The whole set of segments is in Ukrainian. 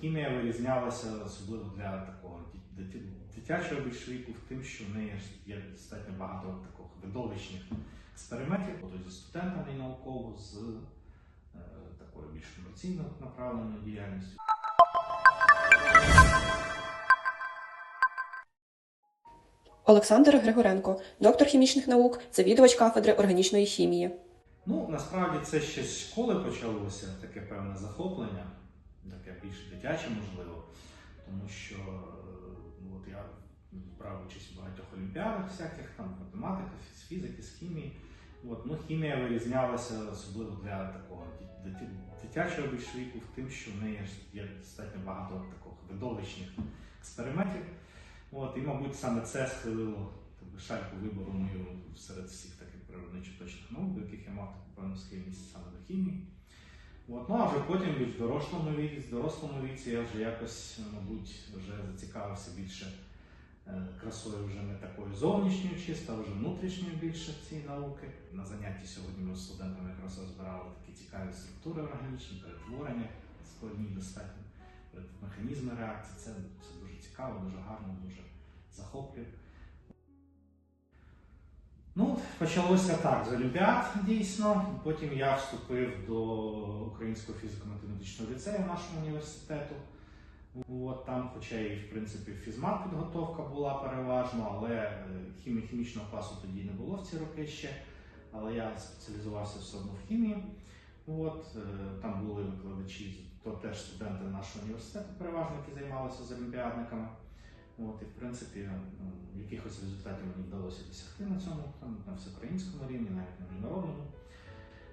Хімія вирізнялася особливо для такого дитячого більш віку в тим, що в неї є достатньо багато таких видовищних експериментів, тобто зі студентами і науково, з е, такою більш комерційно направленою діяльністю. Олександр Григоренко, доктор хімічних наук, завідувач кафедри органічної хімії. Ну, насправді це ще з школи почалося таке певне захоплення, більш дитяче, можливо, тому що е, ну, от я брав участь у багатьох олімпіадах, всяких там математика, з фізики, з хімії. От, ну, хімія вирізнялася особливо для такого дитячого більш віку тим, що в неї є достатньо багато таких видовищних експериментів. От, і, мабуть, саме це схилило таку шальку вибору мою серед всіх таких природничо-точних наук, до яких я мав таку певну схильність саме до хімії. От, ну а вже потім в дорослому віці, в дорослому віці я вже якось, мабуть, вже зацікавився більше е, красою вже не такою зовнішньою чисто, а вже внутрішньою більше цієї науки. На занятті сьогодні ми з студентами якраз розбирали такі цікаві структури органічні, перетворення складні достатньо, механізми реакції. Це, це дуже цікаво, дуже гарно, дуже захоплює. Ну, почалося так з Олімпіад, дійсно. Потім я вступив до Українського фізико-математичного ліцею нашого університету. От там, хоча і в принципі фізмат підготовка була переважно, але е, хімі хімічного класу тоді не було в ці роки ще. Але я спеціалізувався все одно в хімії. От, е, там були викладачі, то теж студенти нашого університету, переважно, які займалися з олімпіадниками. От, і в принципі, якихось результатів мені вдалося досягти на цьому, там, на всеукраїнському рівні, навіть на міжнародному.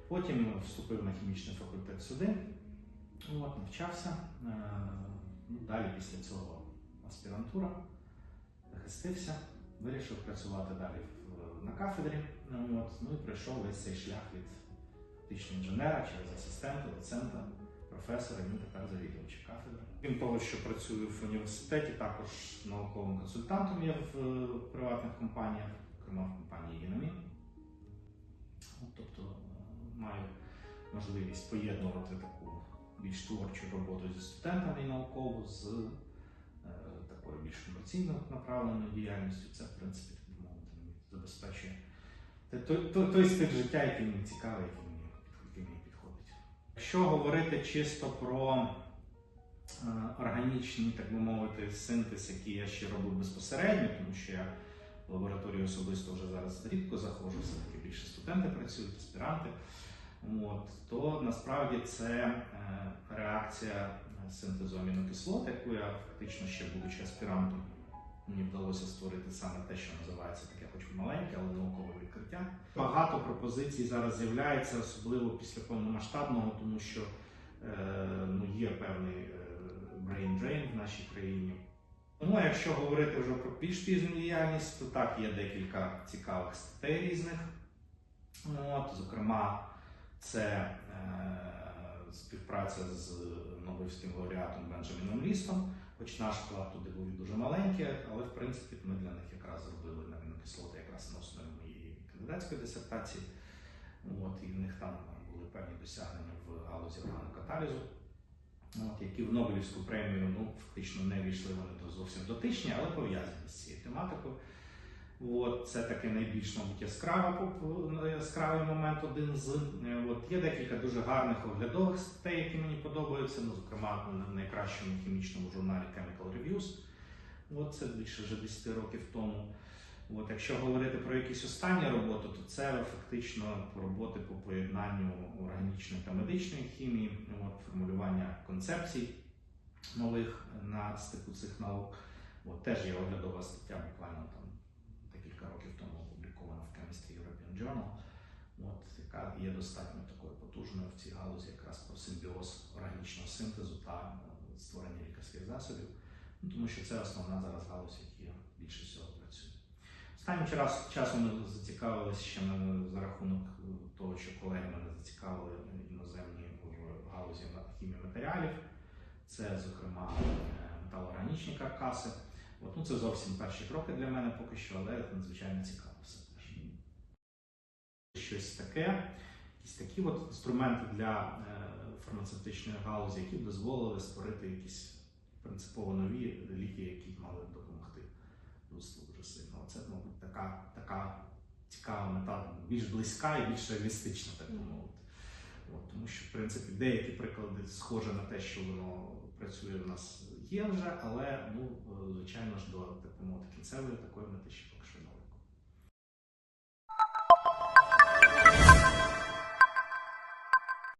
Потім вступив на хімічний факультет сюди, от, навчався. Е, ну, далі після цього аспірантура, захистився, вирішив працювати далі на кафедрі. От, ну і пройшов весь цей шлях від фактично інженера через асистента, доцента, професора, і тепер завідувача кафедри. Крім того, що працюю в університеті, також науковим консультантом я в е, приватних компаніях, зокрема в компанії Єномі. Тобто е, маю можливість поєднувати таку більш творчу роботу зі студентами і наукову з е, такою більш комерційно направленою діяльністю. Це, в принципі, так мовити, забезпечує той, той, той стиль життя, який мені цікавий, Якщо говорити чисто про е, органічний, так би мовити, синтез, який я ще робив безпосередньо, тому що я в лабораторії особисто вже зараз рідко заходжу, все-таки більше студенти працюють, аспіранти. От, то насправді це е, реакція е, синтезу амінокислот, яку я фактично ще будучи аспірантом, мені вдалося створити саме те, що називається таке, хоч маленьке, але наукове відкриття. Багато пропозицій зараз з'являється, особливо після повномасштабного, тому що е, ну, є певний е, brain drain в нашій країні. Тому, якщо говорити вже про більш пізню діяльність, то так є декілька цікавих статей різних. От, зокрема, це е, співпраця з Нобелівським лауреатом Бенджаміном Лістом, хоч наш вклад туди був дуже маленький, але в принципі ми для них якраз зробили амінокислоти якраз на основі моєї кандидатської дисертації. От, і в них там були певні досягнення в галузі органокаталізу, от, які в Нобелівську премію ну, фактично не війшли вони до зовсім дотичні, але пов'язані з цією тематикою. От, це таке найбільш, мабуть, яскраве, яскравий момент один з. Е, От, є декілька дуже гарних оглядових статей, які мені подобаються, ну, зокрема, в найкращому хімічному журналі Chemical Reviews. От, це більше вже 10 років тому. От, якщо говорити про якісь останні роботи, то це фактично роботи по поєднанню органічної та медичної хімії, от, формулювання концепцій нових на стику цих наук. От, теж є оглядова стаття буквально там декілька років тому опублікована в Chemistry European Journal, от, яка є достатньо такою потужною в цій галузі якраз про симбіоз органічного синтезу та е, створення лікарських засобів, ну, тому що це основна зараз галузь, в якій я більше всього працюю. Останнім час, часом ми зацікавилися ще за рахунок е, того, що колеги мене зацікавили іноземні в галузі хімії матеріалів. Це, зокрема, е, металоорганічні каркаси. От, ну, це зовсім перші кроки для мене поки що, але надзвичайно цікаво все теж. Щось таке, якісь такі от інструменти для е, фармацевтичної галузі, які б дозволили створити якісь принципово нові ліки, які мали б допомогти людству дуже сильно. Це, мабуть, така, така цікава мета, більш близька і більш реалістична, так би мовити. От, тому що, в принципі, деякі приклади схожі на те, що воно працює в нас є вже, але ну, е, звичайно ж, до так би мовити, кінцевої такої мети ще